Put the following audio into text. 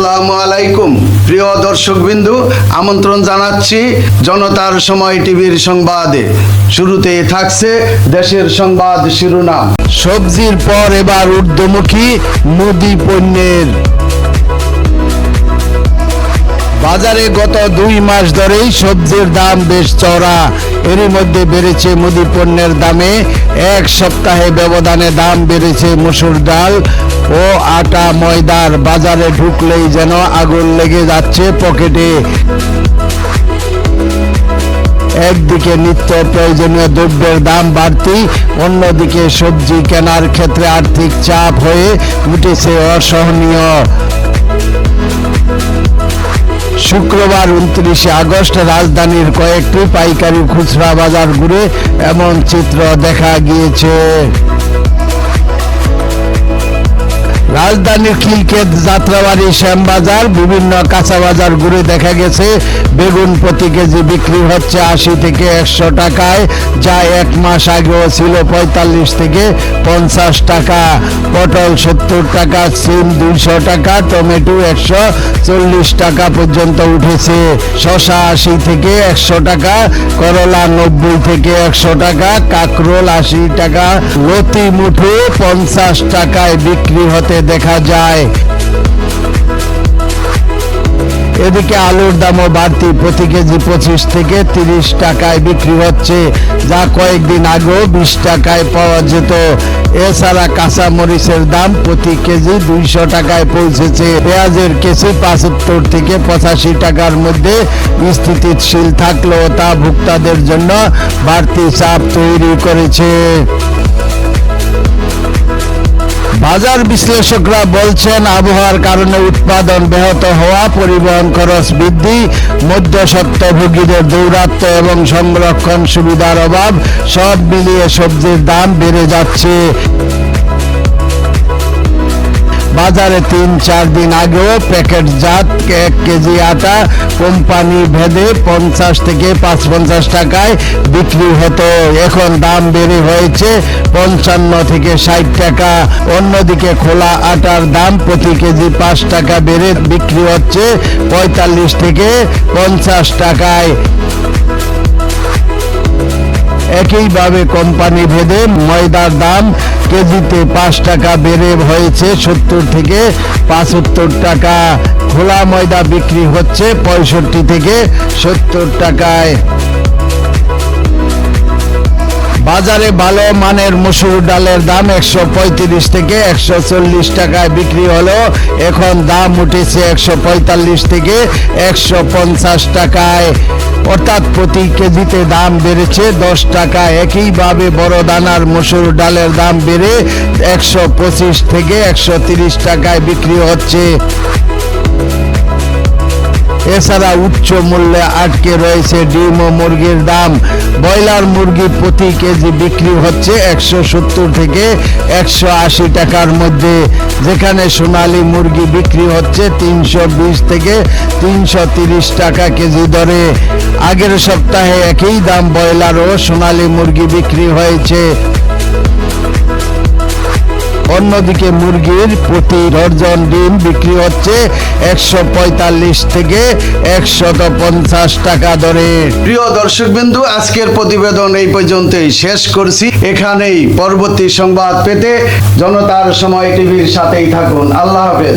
আসসালামু আলাইকুম। প্রিয় দর্শকবিন্দু, আমন্ত্রণ জানাচ্ছি জনতার সময় টিভির সংবাদে। শুরুতে থাকছে দেশের সংবাদ শিরোনাম। সবজির পর এবার ঊর্ধ্বমুখী মুদি পণ্যের বাজারে গত দুই মাস ধরেই সবজির দাম বেশ চড়া এরই মধ্যে বেড়েছে মুদি পণ্যের দামে। এক সপ্তাহে ব্যবধানে দাম বেড়েছে মসুর ডাল ও আটা ময়দার। বাজারে ঢুকলেই যেন আগুন লেগে যাচ্ছে পকেটে। একদিকে নিত্য প্রয়োজনীয় দ্রব্যের দাম বাড়তি, অন্যদিকে সবজি কেনার ক্ষেত্রে আর্থিক চাপ হয়ে উঠেছে অসহনীয়। শুক্রবার উনত্রিশে আগস্ট রাজধানীর কয়েকটি পাইকারি খুচরা বাজার ঘুরে এমন চিত্র দেখা গিয়েছে। রাজধানীর খিলকেত যাত্রাবাড়ি শ্যামবাজার, বিভিন্ন কাঁচা বাজার ঘুরে দেখা গেছে। বেগুন প্রতি কেজি বিক্রি হচ্ছে আশি থেকে একশো টাকায়, যা এক মাস আগেও ছিল পঁয়তাল্লিশ থেকে পঞ্চাশ টাকা। পটল সত্তর টাকা, সিম দুইশো টাকা, টমেটো একশো চল্লিশ টাকা পর্যন্ত উঠেছে। শশা আশি থেকে একশো টাকা, করলা নব্বই থেকে একশো টাকা, কাকরোল আশি টাকা, লতি মুঠো পঞ্চাশ টাকায় বিক্রি হতে দেখা যায়। এদিকে আলুর দামও বাড়তি, প্রতি কেজি পঁচিশ থেকে তিরিশ টাকায় বিক্রি হচ্ছে। যা কয়েকদিন আগেও বিশ টাকায় পাওয়া যেত। এছাড়া কাঁচা মরিচের দাম প্রতি কেজি দুইশো টাকায় পৌঁছেছে। পেঁয়াজের কেজি পঁচাত্তর থেকে পঁচাশি টাকার মধ্যে স্থিতিশীল থাকলেও তা ভোক্তাদের জন্য বাড়তি চাপ তৈরি করেছে। বাজার বিশ্লেষকরা বলছেন, আবহাওয়ার কারণে উৎপাদন ব্যাহত হওয়া, পরিবহন খরচ বৃদ্ধি মধ্যস্বত্বভোগীদের দৌরাত্ম এবং সংরক্ষণ সুবিধার অভাব, সব মিলিয়ে সবজির দাম বেড়ে যাচ্ছে। বাজারে তিন, চার দিন আগেও প্যাকেটজাত এক কেজি আটা কোম্পানি ভেদে পঞ্চাশ থেকে পাঁচ পঞ্চাশ টাকায় বিক্রি হতো। এখন দাম বেড়ে হয়েছে পঞ্চান্ন থেকে ষাট টাকা। অন্যদিকে খোলা আটার দাম প্রতি কেজি পাঁচ টাকা বেড়ে বিক্রি হচ্ছে পঁয়তাল্লিশ থেকে পঞ্চাশ টাকায়। একইভাবে কোম্পানি ভেদে ময়দার দাম কেজিতে পাঁচ টাকা বেড়ে হয়েছে সত্তর থেকে পাঁচাত্তর টাকা। খোলা ময়দা বিক্রি হচ্ছে পঁয়ষট্টি থেকে সত্তর টাকায়। বাজারে ভালো মানের মসুর ডালের দাম একশো পঁয়ত্রিশ থেকে একশো চল্লিশ টাকায় বিক্রি হলো। এখন দাম উঠেছে একশো পঁয়তাল্লিশ থেকে একশো পঞ্চাশ টাকায়। অর্থাৎ প্রতি কেজিতে দাম বেড়েছে দশ টাকা। একইভাবে বড় দানার মসুর ডালের দাম বেড়ে একশো পঁচিশ থেকে একশো তিরিশ টাকায় বিক্রি হচ্ছে। এছাড়া উচ্চ মূল্যে আটকে রয়েছে ডিম ও মুরগির দাম। ব্রয়লার মুরগি প্রতি কেজি বিক্রি হচ্ছে একশো সত্তর থেকে একশো আশি টাকার মধ্যে। যেখানে সোনালী মুরগি বিক্রি হচ্ছে তিনশো বিশ থেকে তিনশো তিরিশ টাকা কেজি দরে। আগের সপ্তাহে একই দাম ব্রয়লার ও সোনালী মুরগি বিক্রি হয়েছে। অন্যদিকে মুরগির প্রতি ডর্জন ডিম বিক্রি হচ্ছে একশো পঁয়তাল্লিশ থেকে একশত পঞ্চাশ টাকা দরে। প্রিয় দর্শক বিন্দু আজকের প্রতিবেদন এই পর্যন্তই শেষ করছি। এখানেই পরবর্তী সংবাদ পেতে জনতার সময় টিভির সাথেই থাকুন। আল্লাহ হাফেজ।